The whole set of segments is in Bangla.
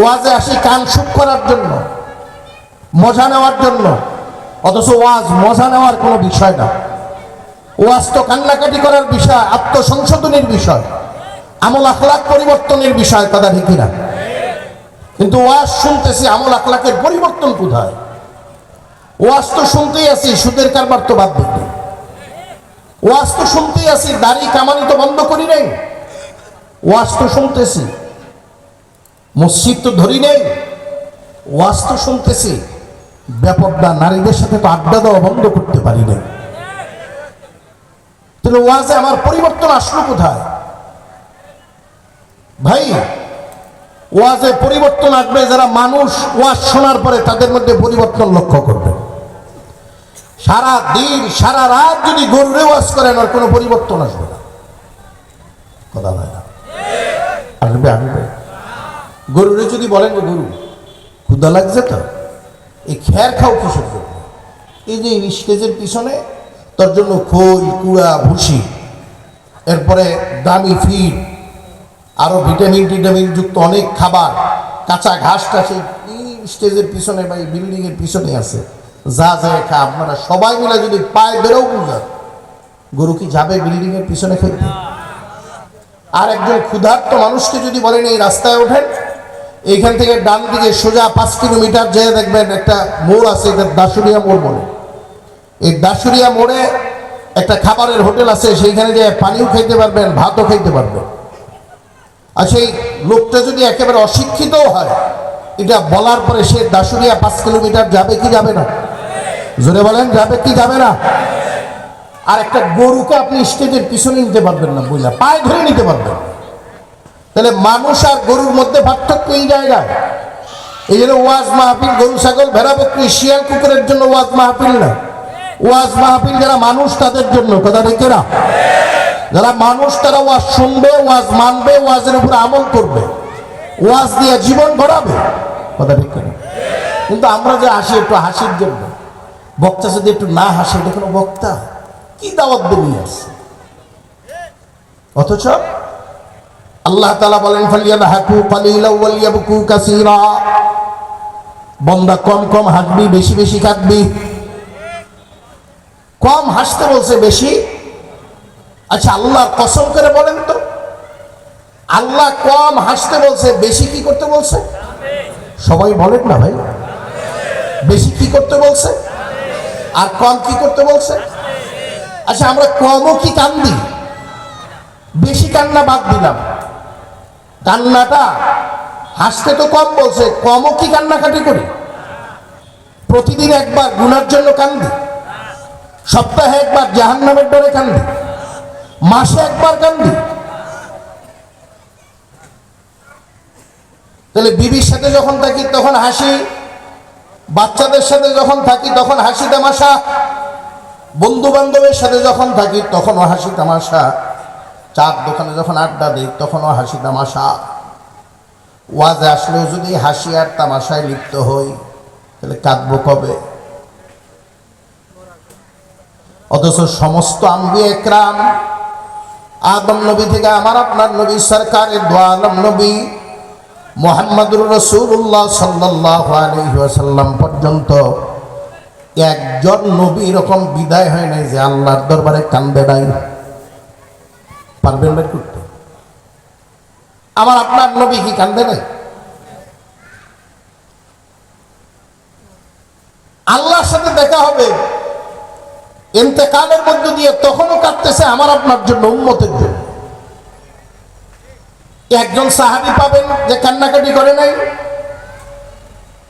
ওয়াজে আসি কান সুখ করার জন্য, মজা নেওয়ার জন্য, অথচ ওয়াজ মজা নেওয়ার কোনো বিষয় না। ওয়াজ তো কান্নাকাটি করার বিষয়, আত্মসংশোধনের বিষয়, আমল আখলাক পরিবর্তনের বিষয় কথা ঠিক না কিন্তু ওয়াজ শুনতেছি, আমল আখলাকের পরিবর্তন কোথায়? ওয়াজ তো শুনতেই আছি, সুদের কারবার তো বাদ দিতে ওয়াজ তো শুনতেই আছি, দাড়ি কামানি তো বন্ধ করি নাই। ওয়াজ তো শুনতেছি মসজিদ তো ধরি নেই। ওয়াজ তো শুনতেছি। ব্যাপকটা নারীদের সাথে তো আড্ডা দেওয়া বন্ধ করতে পারি নাই। তাহলে ওয়াজে আমার পরিবর্তন আসলো কোথায়? ভাই, ওয়াজে পরিবর্তন আসবে যারা মানুষ ওয়াজ শোনার পরে তাদের মধ্যে পরিবর্তন লক্ষ্য করবে। সারা দিন, সারা রাত যদি গরুরে ওয়াজ করেন, আর কোনো পরিবর্তন আসবে না। কথা হয় না। আসবে আসবে। গরুরে যদি বলেন যে, গরু ক্ষুদা লাগছে তো, এই খ্যার খাও কিসের জন্য? এই যে স্টেজের পিছনে তার জন্য খোল, কুড়া, ভুসি, এরপরে দামি ফিড আরও ভিটামিন, টিটামিন যুক্ত অনেক খাবার, কাঁচা ঘাস টাস, এই স্টেজের পিছনে বা এই বিল্ডিংয়ের পিছনে আছে, যা যায় খা, আপনারা সবাই মিলে যদি পায়ে বেরোও বুঝান গরু কি যাবে বিল্ডিংয়ের পিছনে খেলতে? আর একজন ক্ষুধার্ত মানুষকে যদি বলেন, এই রাস্তায় ওঠেন এইখান থেকে ডান দিকে সোজা পাঁচ কিলোমিটার যেয়ে দেখবেন একটা মোড় আছে, এটা দাসুরিয়া মোড় বলে। এই দাসুরিয়া মোড়ে একটা খাবারের হোটেল আছে, সেইখানে যে পানিও খাইতে পারবেন, ভাতও খাইতে পারবেন। আর সেই লোকটা যদি একেবারে অশিক্ষিতও হয়, এটা বলার পরে সে দাসুরিয়া পাঁচ কিলোমিটার যাবে কি যাবে না? জোরে বলেন, যাবে কি যাবে না? আর একটা গরুকে আপনি স্টেজের পিছনে নিতে পারবেন না বুঝলা পায়ে ধরে নিতে পারবেন। তাহলে মানুষ আর গরুর মধ্যে পার্থক্য এই জায়গায়। এই জন্য ওয়াজ মাহফিল গরু, ছাগল, ভেড়া, বকরি, শিয়াল, কুকুরের জন্য ওয়াজ মাহফিল না। ওয়াজ মাহফিল যারা মানুষ, তাদের জন্য, কথা দেখে না যারা মানুষ, তারা ওয়াজ শুনবে, ওয়াজ মানবে, ওয়াজের উপর আমল করবে। ওয়াজ দিয়ে জীবন গড়াবে, কথা ঠিক না কিন্তু আমরা যে হাসি, একটু হাসির জন্য। বক্তা যদি একটু না হাসে, এটা কোনো বক্তা? কি দাওয়াত বেরিয়ে আসছে? অথচ আল্লাহ তালা বলেন বন্দা কম কম হাসবি বেশি বেশি কাঁদবি। কম হাসতে বলছে বেশি। আচ্ছা আল্লাহ কসম করে বলেন তো। আল্লাহ কম হাসতে বলছে, বেশি কি করতে বলছে? সবাই বলেন না ভাই। বেশি কি করতে বলছে? আর কম কি করতে বলছে? আচ্ছা আমরা কমও কি কান্দি? বেশি কান্না বাদ দিলাম। কান্নাটা? হাসতে তো কম বলছে, কমও কি কান্নাকাটি করি? প্রতিদিন একবার গুনার জন্য কান্দি। সপ্তাহে একবার জাহান নামের ডরে কান্দি। মাসে একবার কান্দি। তাহলে বিবির সাথে যখন থাকি, তখন হাসি। বাচ্চাদের সাথে যখন থাকি, তখন হাসি তামাশা। বন্ধু বান্ধবের সাথে যখন থাকি, তখনও হাসি তামাশা। চার দোকানে যখন আড্ডা দিই, তখনও হাসি তামাশা। ওয়াজে আসলেও যদি হাসি আর তামাশায় লিপ্ত হই, তাহলে কাঁদবো কবে? অথচ সমস্ত আম্বি একরাম, আদম নবী থেকে আমার আপনার নবী, সরকারের দোয়া আলম নবী, মোহাম্মদুর রসুল্লাহ সাল্লাহ আলহিহাসাল্লাম পর্যন্ত একজন নবী এরকম বিদায় হয় নাই যে আল্লাহর দরবারে কান্দে নাই। পারবেন বের করতে আমার আপনার নবী কি কান্দে নাই আল্লাহর সাথে দেখা হবে। এতেকালের মধ্য দিয়ে তখনও কাঁদতেছে আমার আপনার জন্য উন্মতের জন্য। একজন সাহাবি পাবেন যে কান্নাকাটি করে নাই।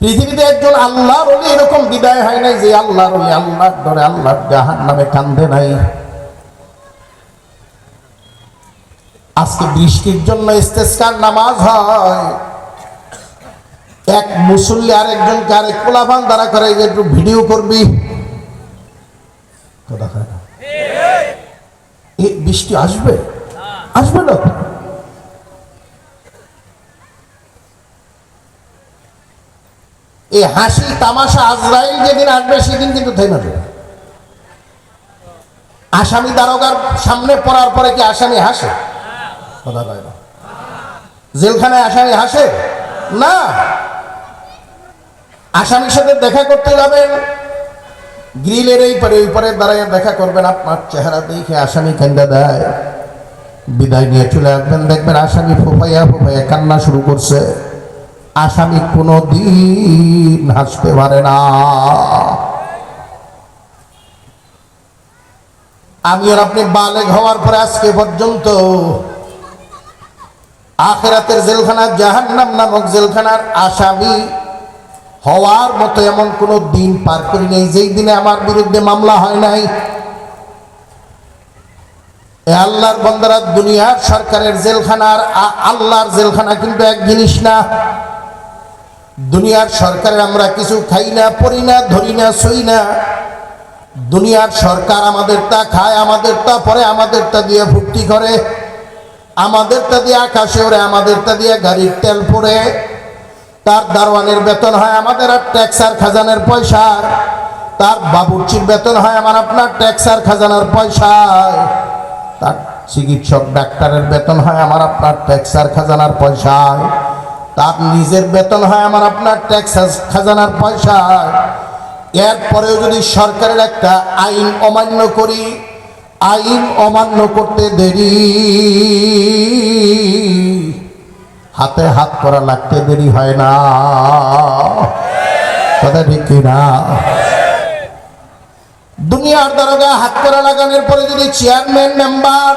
পৃথিবীতে একজন আল্লাহর এরকম বিদায় হয় নাই যে আল্লাহর আল্লাহ ধরে আল্লাহর জাহান নামে কান্দে নাই। আজকে বৃষ্টির জন্য ইস্তেস্কার নামাজ হয়। এক মুসল্লি আরেকজনকে আরেক কোলাভান দ্বারা করে একটু ভিডিও করবি? বৃষ্টি আসবে? আসবে না। এই হাসি তামাশা আজরাইল যেদিন আসবে, সেদিন কিন্তু আসামি দারোগার সামনে পড়ার পরে কি আসামি হাসে? কথা কয় না। জেলখানায় আসামি হাসে? না। আসামির সাথে দেখা করতে যাবেন। গ্রিলের এই পারে, ওই পারে দাঁড়ায় দেখা করবেন, আপনার চেহারা দেখে আসামি কান্দা দেয়। বিদায় নিয়ে চলে আসবেন, দেখবেন আসামি ফোফাইয়া ফোফাইয়া কান্না শুরু করছে। আসামি কোনো দিন হাসতে পারে না। আমি আর আপনি বালেগ হওয়ার পরে আজকে পর্যন্ত আখেরাতের জেলখানা, জাহান্নাম নামক জেলখানার আসামি হওয়ার মতো এমন কোনো দিন পার করি নেই। যেই দিনে আমার বিরুদ্ধে মামলা হয় নাই আল্লাহর বন্দারা দুনিয়ার সরকারের জেলখানার আল্লাহর জেলখানা কিন্তু এক জিনিস না। দুনিয়ার সরকারের আমরা কিছু খাই না, পড়ি না, ধরি না, সই না। দুনিয়ার সরকার আমাদের তা খায়, আমাদের তা পরে আমাদের তা দিয়ে ভর্তি করে। আমাদের তা দিয়ে আকাশে ওরে আমাদের তা দিয়ে গাড়ির তেল পড়ে। তার দারোয়ানের বেতন হয় আমাদের আর ট্যাক্স আর খাজানের পয়সার। তার বাবুর্চির বেতন হয় আমার আপনার ট্যাক্স আর খাজানার পয়সায় তার চিকিৎসক ডাক্তারের বেতন হয় আমার আপনার ট্যাক্স আর খাজানার পয়সায় তার নিজের বেতন হয় আমার আপনার ট্যাক্স খাজানার পয়সায় এরপরেও যদি সরকারের একটা আইন অমান্য করি আইন অমান্য করতে দেরি। হাতে হাত করা লাগতে দেরি হয় না। কথা ঠিক কিনা দুনিয়ার দারোগা হাত করা লাগানোর পরে যদি চেয়ারম্যান মেম্বার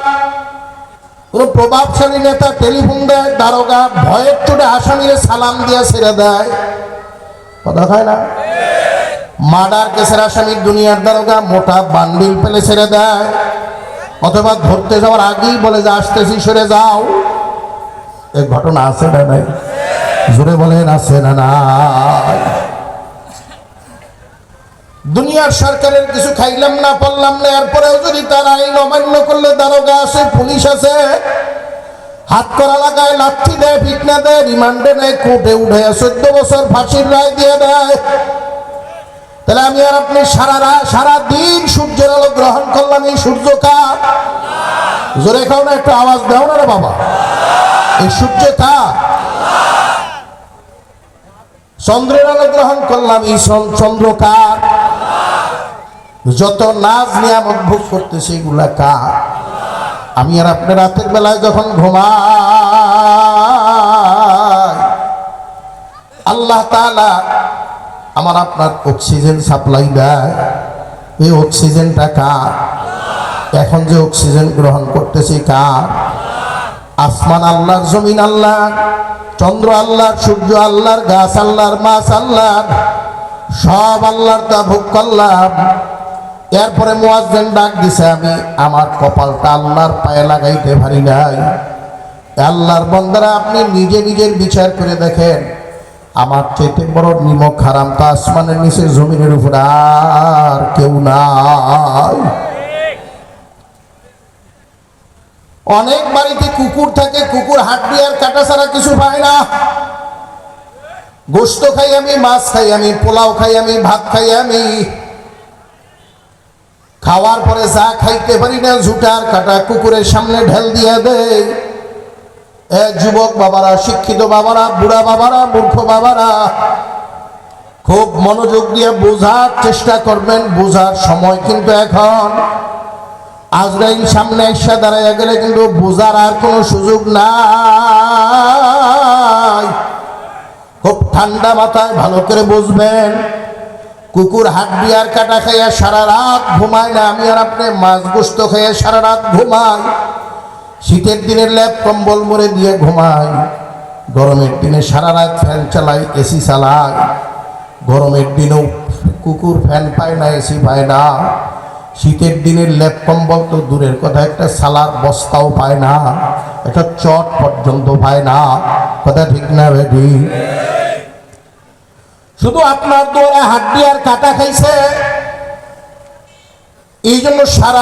কোন প্রভাবশালী নেতা টেলিফোন দেয়, দারোগা ভয়ের চোটে আসামিরে সালাম দিয়ে ছেড়ে দেয়, কথা হয় না? মার্ডার কেসের আসামি দুনিয়ার দারোগা মোটা বান্ডিল পেলে ছেড়ে দেয়। অথবা ধরতে যাওয়ার আগেই বলে যে, আসতেছি, সরে যাও। এই ঘটনা আছে না নাই? জোরে বলেন, আছে না নাই? দুনিয়ার সরকারের কিছু খাইলাম না, পারলাম না, এরপরেও যদি তার আইন অমান্য করলে দারোগা আছে, পুলিশ আছে, হাত করা লাগায় লাঠি দেয় ফিটনা দেয়, রিমান্ডে নেয়, কোর্টে উঠে চোদ্দ বছর ফাঁসির রায় দিয়ে দেয়। তাহলে আমি আর আপনি সারা সারা দিন সূর্যের আলো গ্রহণ করলাম এই সূর্য কার জোরে খাও না, একটু আওয়াজ দাও না রে বাবা। এই সূর্য কার চন্দ্রের আলো গ্রহণ করলাম, এই চন- চন্দ্র কার যত নাচ নিয়ামত ভোগ করতেছে এগুলা কার? আমি আর আপনি রাতের বেলায় যখন ঘুমাই, আল্লাহ তাআলা আমার আপনার অক্সিজেন সাপ্লাই দেয়। এই অক্সিজেনটা কার? এখন যে অক্সিজেন গ্রহণ করতেছি কার? আসমান আল্লাহর, জমিন আল্লাহ চন্দ্র আল্লাহর, সূর্য আল্লাহর, গাছ আল্লাহর, মাছ আল্লাহর, সব আল্লাহর তা ভোগ করলাম। এরপরে মোয়াজ্জেন ডাক দিছে, আমি আমার কপালটা আল্লাহর পায়ে লাগাইতে পারি নাই। আল্লাহর বন্দারা, আপনি নিজে নিজের বিচার করে দেখেন। আমার চেতে বড় নিমক হারাম, তো আসমানের নিচে জমিনের উপর আর কেউ নাই। অনেক বাড়িতে কুকুর থাকে, কুকুর হাড্ডি আর কাটা ছাড়া কিছু পায় না। গোস্ত খাই আমি, মাছ খাই আমি, পোলাও খাই আমি, ভাত খাই আমি। খাওয়ার পরে যা খাইতে পারি না ঝুটার কাটা কুকুরের সামনে ঢেল দিয়ে দেয়। যুবক বাবারা, শিক্ষিত বাবারা, বুড়া বাবারা, মূর্খ বাবারা, খুব মনোযোগ দিয়ে বোঝার চেষ্টা করবেন, বোঝার সময় কিন্তু এখন। আজরাইল সামনে এসে দাঁড়াইয়া গেলে কিন্তু বোঝার আর কোনো সুযোগ নাই। খুব ঠান্ডা মাথায় ভালো করে বুঝবেন। কুকুর হাড্ডি আর কাটা খাইয়া সারা রাত ঘুমায় না, আমি আর আপনি মাছ গোস্ত খাইয়া সারা রাত ঘুমাই। শীতের দিনে ল্যাপ কম্বল মরে দিয়ে ঘুমাই। গরমের দিনে সারা রাত ফ্যান চালাই, এসি চালাই। গরমের দিনেও কুকুর ফ্যান পায় না, এসি পায় না। শীতের দিনের ল্যাপ কম্বল তো দূরের কথা, একটা সালার বস্তাও পায় না। একটা চট পর্যন্ত পায় না। কথা ঠিক না বেটি? শুধু আপনার দোয়ারে হাড্ডি আর কাটা খাইছে। এই জন্য সারা